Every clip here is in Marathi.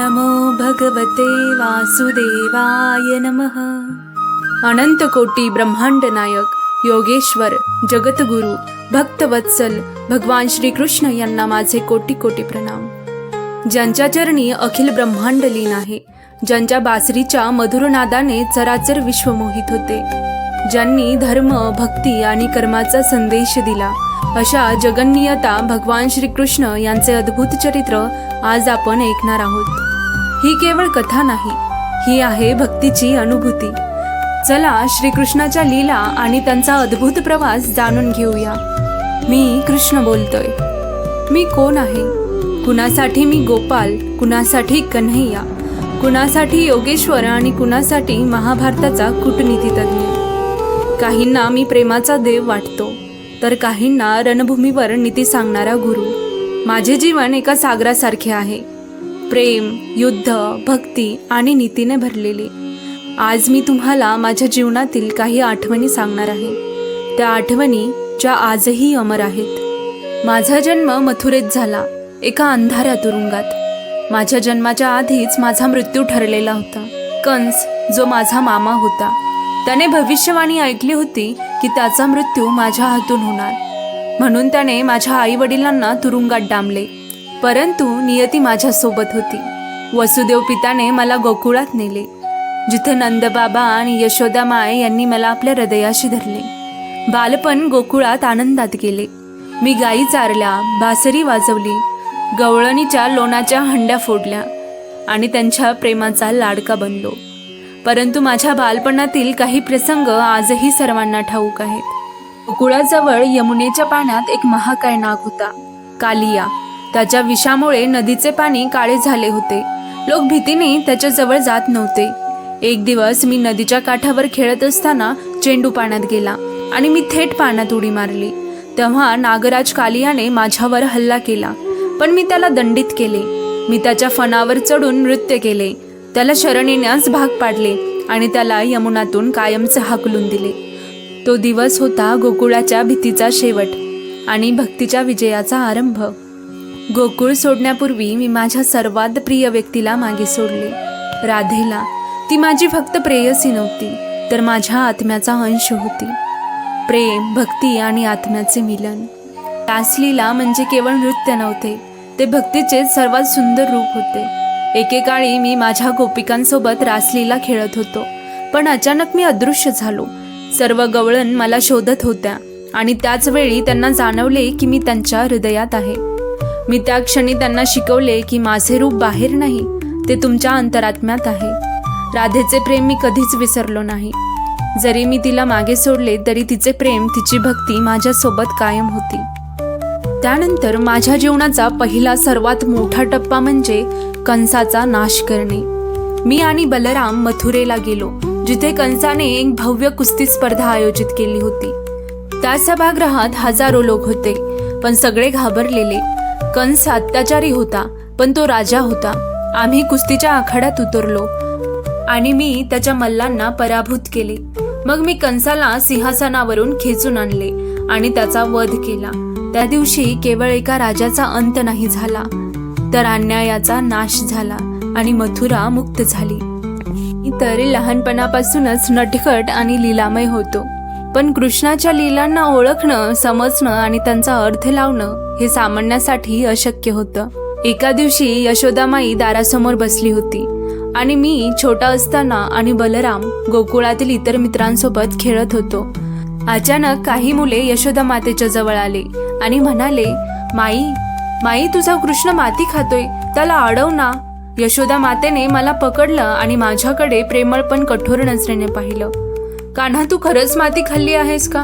नमो भगवते वासुदेवाय नमः. अनंत कोटी ब्रह्मांड नायक योगेश्वर जगतगुरु भक्तवत्सल भगवान श्रीकृष्ण यांना माझे कोटी कोटी प्रणाम. ज्यांच्या चरणी अखिल ब्रह्मांड लीन आहे ज्यांच्या बासरीच्या मधुर नादाने चराचर विश्व मोहित होते ज्यांनी धर्म भक्ती आणि कर्माचा संदेश दिला अशा जगन्नियता भगवान श्रीकृष्ण यांचे अद्भुत चरित्र आज आपण ऐकणार आहोत. ही केवळ कथा नाही ही आहे भक्तीची अनुभूती. चला श्रीकृष्णाच्या लीला आणि त्यांचा अद्भुत प्रवास जाणून घेऊया. मी कृष्ण बोलतोय. मी कोण आहे? कुणासाठी मी गोपाल? कुणासाठी कन्हैया? कुणासाठी योगेश्वर आणि कुणासाठी महाभारताचा कूटनीती तज्ज्ञ काहींना मी प्रेमाचा देव वाटतो तर काहींना रणभूमीवर नीती सांगणारा गुरु. माझे जीवन एका सागरासारखे आहे. प्रेम युद्ध भक्ती आणि नीतीने भरलेले. आज मी तुम्हाला माझ्या जीवनातील काही आठवणी सांगणार आहे. त्या आठवणी ज्या आजही अमर आहेत. माझा जन्म मथुरेत झाला एका अंधाऱ्या तुरुंगात. माझ्या जन्माच्या आधीच माझा मृत्यू ठरलेला होता. कंस जो माझा मामा होता त्याने भविष्यवाणी ऐकली होती की त्याचा मृत्यू माझ्या हातून होणार. म्हणून त्याने माझ्या आई वडिलांना तुरुंगात डांबले. परंतु नियती माझ्यासोबत होती. वसुदेव पिताने मला गोकुळात नेले. जिथे नंदबाबा आणि यशोदा माय यांनी मला आपल्या हृदयाशी धरले. बालपण गोकुळात आनंदात गेले. मी गायी चारल्या बासरी वाजवली गवळणीच्या लोणाच्या हंड्या फोडल्या आणि त्यांच्या प्रेमाचा लाडका बनलो. परंतु माझ्या बालपणातील काही प्रसंग आजही सर्वांना ठाऊक आहेत. गोकुळाजवळ यमुनेच्या पाण्यात एक महाकाय नाग होता कालिया. त्याच्या विषामुळे नदीचे पाणी काळे झाले होते. लोक भीतीने त्याच्याजवळ जात नव्हते. एक दिवस मी नदीच्या काठावर खेळत असताना चेंडू पाण्यात गेला आणि मी थेट पाण्यात उडी मारली. तेव्हा नागराज कालियाने माझ्यावर हल्ला केला पण मी त्याला दंडित केले. मी त्याच्या फणावर चढून नृत्य केले. त्याला शरण येण्यास भाग पाडले आणि त्याला यमुनातून कायमचे हाकलून दिले. तो दिवस होता गोकुळाच्या भीतीचा शेवट आणि भक्तीच्या विजयाचा आरंभ. गोकुळ सोडण्यापूर्वी मी माझ्या सर्वात प्रिय व्यक्तीला मागे सोडले. राधेला. ती माझी फक्त प्रेयसी नव्हती तर माझ्या आत्म्याचा अंश होती. प्रेम भक्ती आणि आत्म्याचे मिलन. रासलीला म्हणजे केवळ नृत्य नव्हते ते भक्तीचे सर्वात सुंदर रूप होते. एकेकाळी मी माझ्या गोपिकांसोबत रासलीला खेळत होतो पण अचानक मी अदृश्य झालो. सर्व गवळण मला शोधत होत्या आणि त्याच वेळी त्यांना जाणवले की मी त्यांच्या हृदयात आहे. मी त्या क्षणी त्यांना शिकवले की माझे रूप बाहेर नाही ते तुमच्या अंतरात्म्यात आहे. राधेचे प्रेम मी कधीच विसरलो नाही. जरी मी तिला मागे सोडले तरी तिचे प्रेम तिची भक्ती माझ्यासोबत कायम होती. त्यानंतर माझ्या जीवनाचा पहिला सर्वात मोठा टप्पा म्हणजे कंसाचा नाश करणे. मी आणि बलराम मथुरेला गेलो जिथे कंसाने एक भव्य कुस्ती स्पर्धा आयोजित केली होती. त्या सभागृहात हजारो लोक होते पण सगळे घाबरलेले. कंस अत्याचारी होता पण तो राजा होता. आम्ही कुस्तीच्या आखाड्यात उतरलो आणि मी त्याच्या मल्लांना पराभूत केले. मग मी कंसाला सिंहासनावरून खेचून आणले आणि त्याचा वध केला. त्या दिवशी केवळ एका राजाचा अंत नाही झाला तर अन्यायाचा नाश झाला आणि मथुरा मुक्त झाली. तर लहानपणापासूनच नटखट आणि लीलामय होतो. पण कृष्णाच्या लीलांना ओळखणं समजणं आणि त्यांचा अर्थ लावणं हे सामान्यासाठी अशक्य होतं. एका दिवशी यशोदामाई दारासमोर बसली होती आणि मी छोटा असताना आणि बलराम गोकुळातील इतर मित्रांसोबत खेळत होतो. अचानक काही मुले यशोदा मातेच्या जवळ आले आणि म्हणाले माई माई तुझा कृष्ण माती खातोय. त्याला अडव ना. यशोदा मातेने मला पकडलं आणि माझ्याकडे प्रेमळ पण कठोर नजरेने पाहिलं. कान्हा तू खरंच माती खाल्ली आहेस का?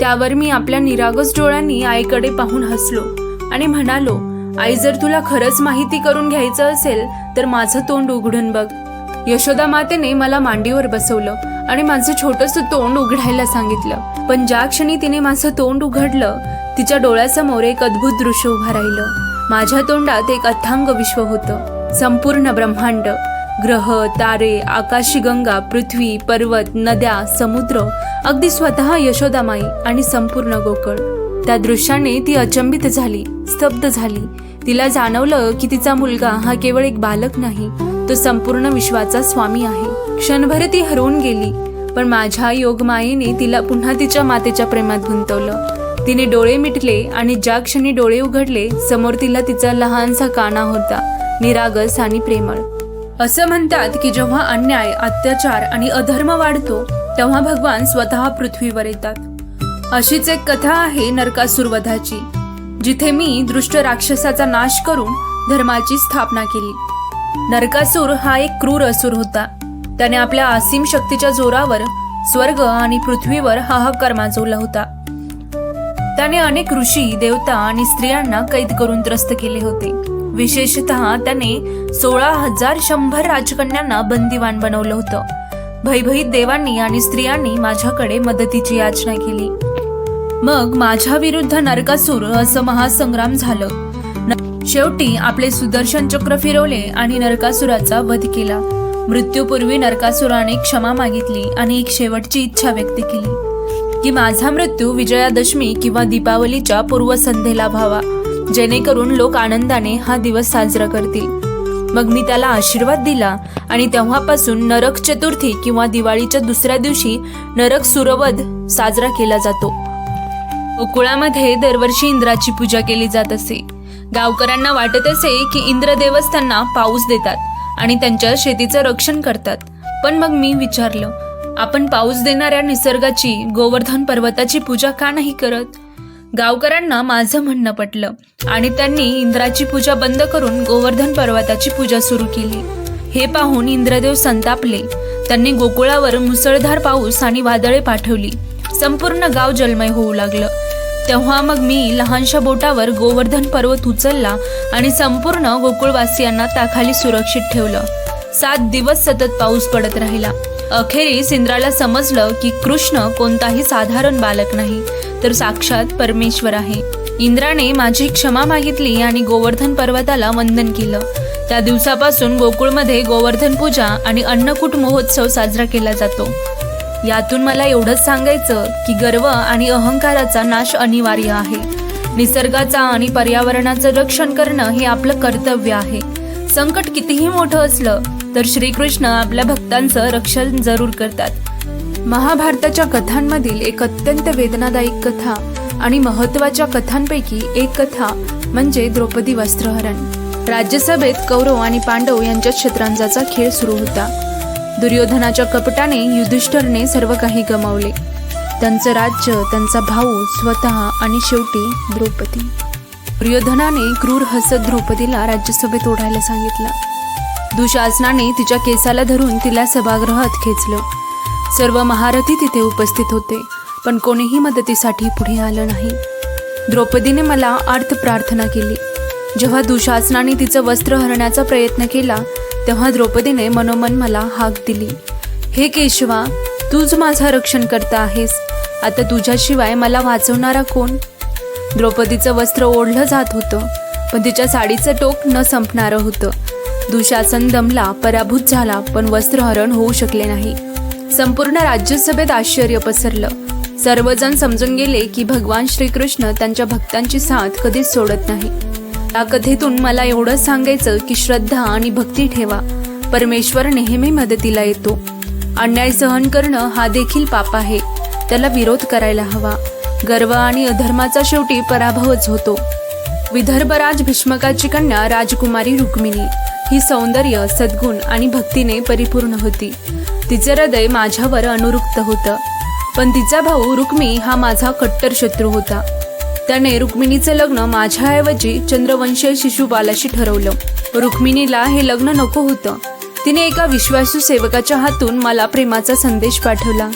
त्यावर मी आपल्या निरागस डोळ्यांनी आईकडे पाहून हसलो आणि म्हणालो आई जर तुला खरंच माहिती करून घ्यायचं असेल तर माझं तोंड उघडून बघ. यशोदा मातेने मला मांडीवर बसवलं आणि माझं छोटंसं तोंड उघडायला सांगितलं. पण ज्या क्षणी तिने माझं तोंड उघडलं तिच्या डोळ्यासमोर एक अद्भुत दृश्य उभं राहिलं. माझ्या तोंडात एक अथांग विश्व होतं संपूर्ण ब्रह्मांड. ग्रह तारे आकाशी गंगा पृथ्वी पर्वत नद्या समुद्र अगदी स्वतः यशोदामाई आणि संपूर्ण गोकळ. त्या दृश्याने ती अचंबित झाली स्तब्ध झाली. तिला जाणवलं की तिचा मुलगा हा केवळ एक बालक नाही तो संपूर्ण विश्वाचा स्वामी आहे. क्षणभर ती हरवून गेली पण माझ्या योगमायेने तिला पुन्हा तिच्या मातेच्या प्रेमात गुंतवलं. तिने डोळे मिटले आणि ज्या क्षणी डोळे उघडले समोर तिला तिचा लहानसा काना होता निरागस आणि प्रेमळ. असं म्हणतात की जेव्हा अन्याय अत्याचार आणि अधर्म वाढतो तेव्हा भगवान स्वतः पृथ्वीवर येतात. अशीच एक कथा आहे नरकासूर वधाची जिथे मी दृष्ट राक्षसाचा नाश करून धर्माची स्थापना केली. नरकासूर हा एक क्रूर असुर होता. त्याने आपल्या असीम शक्तीच्या जोरावर स्वर्ग आणि पृथ्वीवर हाहाकार माजवला होता. त्याने अनेक ऋषी देवता आणि स्त्रियांना कैद करून त्रस्त केले होते. विशेषतः त्याने सोळा हजार शंभर राजकन्यांना बंदिवान बनवलं होतं. भयभीत देवांनी आणि स्त्रियांनी माझ्याकडे मदतीची याचना केली. मग माझ्या विरुद्ध नरकासूर असं महासंग्राम झालं. न- शेवटी आपले सुदर्शन चक्र फिरवले आणि नरकासुराचा वध केला. मृत्यूपूर्वी नरकासुराने क्षमा मागितली आणि एक शेवटची इच्छा व्यक्त केली की माझा मृत्यू विजयादशमी किंवा दीपावलीच्या पूर्वसंध्येला व्हावा. जेणेकरून लोक आनंदाने हा दिवस साजरा करतील. मग मी त्याला आशीर्वाद दिला आणि तेव्हापासून नरक चतुर्थी किंवा दिवाळीच्या दुसऱ्या दिवशी नरक सुरवध साजरा केला जातो. गोकुळामध्ये दरवर्षी इंद्राची पूजा केली जात असे. गावकऱ्यांना वाटत असे की इंद्रदेवच त्यांना पाऊस देतात आणि त्यांच्या शेतीचं रक्षण करतात. पण मग मी विचारलं आपण पाऊस देणाऱ्या निसर्गाची गोवर्धन पर्वताची पूजा का नाही करत? गावकऱ्यांना माझं म्हणणं पटलं आणि त्यांनी इंद्राची पूजा बंद करून गोवर्धन पर्वताची पूजा सुरू केली. हे पाहून इंद्रदेव संतापले. त्यांनी गोकुळावर मुसळधार पाऊस आणि वादळे पाठवली. संपूर्ण गाव जलमय होऊ लागलं. तेव्हा मग मी लहानशा बोटावर गोवर्धन पर्वत उचलला आणि संपूर्ण गोकुळवासियांना त्याखाली सुरक्षित ठेवलं. सात दिवस सतत पाऊस पडत राहिला. अखेरीस इंद्राला समजलं की कृष्ण कोणताही साधारण बालक नाही. तर साक्षात परमेश्वर आहे. इंद्राने माझी क्षमा मागितली आणि गोवर्धन पर्वताला वंदन केलं. त्या दिवसापासून गोकुळमध्ये गोवर्धन पूजा आणि अन्नकूट महोत्सव साजरा केला जातो. यातून मला एवढंच सांगायचं की गर्व आणि अहंकाराचा नाश अनिवार्य आहे. निसर्गाचा आणि पर्यावरणाचं रक्षण करणं हे आपलं कर्तव्य आहे. संकट कितीही मोठं असलं तर श्रीकृष्ण आपल्या भक्तांचं रक्षण जरूर करतात. महाभारताच्या कथांमधील एक अत्यंत वेदनादायी कथा आणि महत्त्वाच्या कथांपैकी एक कथा म्हणजे द्रौपदी वस्त्रहरण. राज्यसभेत कौरव आणि पांडव यांच्यात शतरंजाचा खेळ सुरू होता. दुर्योधनाच्या कपटाने युधिष्ठरने सर्व काही गमावले. त्यांचं राज्य त्यांचा भाऊ स्वतः आणि शेवटी द्रौपदी. दुर्योधनाने क्रूर हसत द्रौपदीला राज्यसभेत ओढायला सांगितलं. दुशासनाने तिच्या केसाला धरून तिला सभागृहात खेचलं. सर्व महारथी तिथे उपस्थित होते पण कोणीही मदतीसाठी पुढे आलं नाही. द्रौपदीने मला अर्थ प्रार्थना केली. जेव्हा दुशासनाने तिचं वस्त्र हरण्याचा प्रयत्न केला तेव्हा द्रौपदीने मनोमन मला हाक दिली. हे केशवा तूच माझा रक्षण करता आहेस. आता तुझ्याशिवाय मला वाचवणारा कोण? द्रौपदीचं वस्त्र ओढलं जात होतं पण तिच्या साडीचं टोक न संपणारं होतं. दुशासन दमला पराभूत झाला पण वस्त्रहरण होऊ शकले नाही. संपूर्ण राज्यसभेत आश्चर्य पसरलं. सर्वजण समजून गेले की भगवान श्रीकृष्ण त्यांच्या भक्तांची साथ कधीच सोडत नाही. या कथेतून मला एवढंच सांगायचं की श्रद्धा आणि भक्ती ठेवा. परमेश्वर नेहमी मदतीला येतो. अन्याय सहन करणं हा देखील पाप आहे. त्याला विरोध करायला हवा. गर्व आणि अधर्माचा शेवटी पराभवच होतो. विदर्भराज भीष्मकाची कन्या राजकुमारी रुक्मिणी. ही सौंदर्य सद्गुण आणि भक्तीने परिपूर्ण होती. तिचे हृदय माझ्यावर अनुरुक्त होतं. पण तिचा भाऊ रुक्मी हा माझा कट्टर शत्रू होता. त्याने रुक्मिणीचं लग्न माझ्याऐवजी चंद्रवंशीय शिशुबालाशी ठरवलं. रुक्मिणीला हे लग्न नको होतं. तिने एका विश्वासू सेवकाच्या हातून मला प्रेमाचा संदेश पाठवला.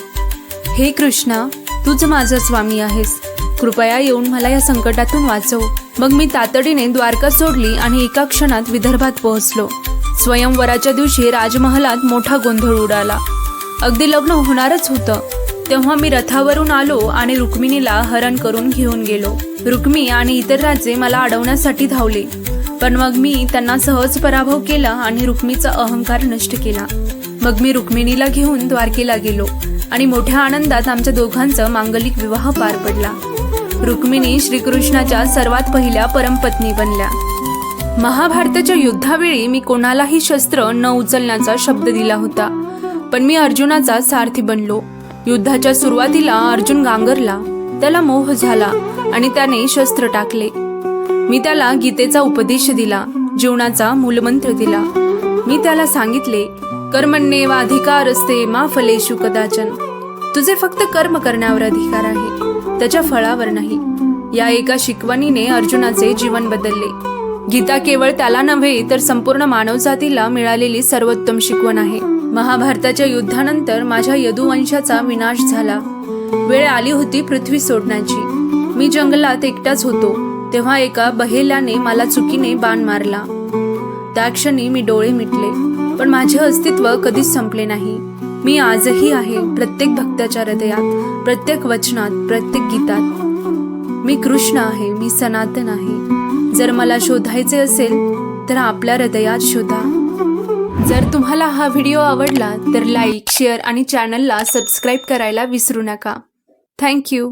हे कृष्णा तूच माझा स्वामी आहेस. कृपया येऊन मला या संकटातून वाचव. मग मी तातडीने द्वारका सोडली आणि एका क्षणात विदर्भात पोहोचलो. स्वयंवराच्या दिवशी राजमहालात मोठा गोंधळ उडाला. अगदी लग्न होणारच होतं. तेव्हा मी रथावरून आलो आणि रुक्मिणीला हरण करून घेऊन गेलो. रुक्मी आणि इतर राजे मला अडवण्यासाठी धावले. पण मग मी त्यांना सहज पराभव केला आणि रुक्मीचा अहंकार नष्ट केला. मग मी रुक्मिणीला घेऊन द्वारकेला गेलो आणि मोठ्या आनंदात आमच्या दोघांचा मांगलिक विवाह पार पडला. रुक्मिणी श्रीकृष्णाच्या सर्वात पहिल्या परमपत्नी बनल्या. महाभारताच्या युद्धावेळी मी कोणालाही शस्त्र न उचलण्याचा शब्द दिला होता. पण मी अर्जुनाचा सारथी बनलो. युद्धाच्या सुरुवातीला अर्जुन गांगरला त्याला मोह झाला आणि त्याने शस्त्र टाकले. मी त्याला गीतेचा उपदेश दिला जीवनाचा मूलमंत्र दिला. मी त्याला सांगितले कर्मण्ये अधिकार असते मा फलेशु कदाचन. तुझे फक्त कर्म करण्यावर अधिकार आहे त्याच्या फळावर नाही. या एका शिकवणीने अर्जुनाचे जीवन बदलले. गीता केवळ त्याला नव्हे तर संपूर्ण मानवजातीला मिळालेली सर्वोत्तम शिकवण आहे. महाभारताच्या युद्धानंतर माझ्या यदुवंशाचा विनाश झाला. वेळ आली होती पृथ्वी सोडण्याची. मी जंगलात एकटाच होतो तेव्हा एका बहेल्याने मला चुकीने बाण मारला. त्या क्षणी मी डोळे मिटले पण माझे अस्तित्व कधीच संपले नाही. मी आजही आहे प्रत्येक भक्ताच्या हृदयात प्रत्येक वचनात प्रत्येक गीतात. मी कृष्ण आहे मी सनातन आहे. जर मला शोधायचे असेल तर आपल्या हृदयात शोधा. जर तुम्हाला हा व्हिडिओ आवडला तर लाईक शेअर आणि चॅनलला सबस्क्राईब करायला विसरू नका. थँक्यू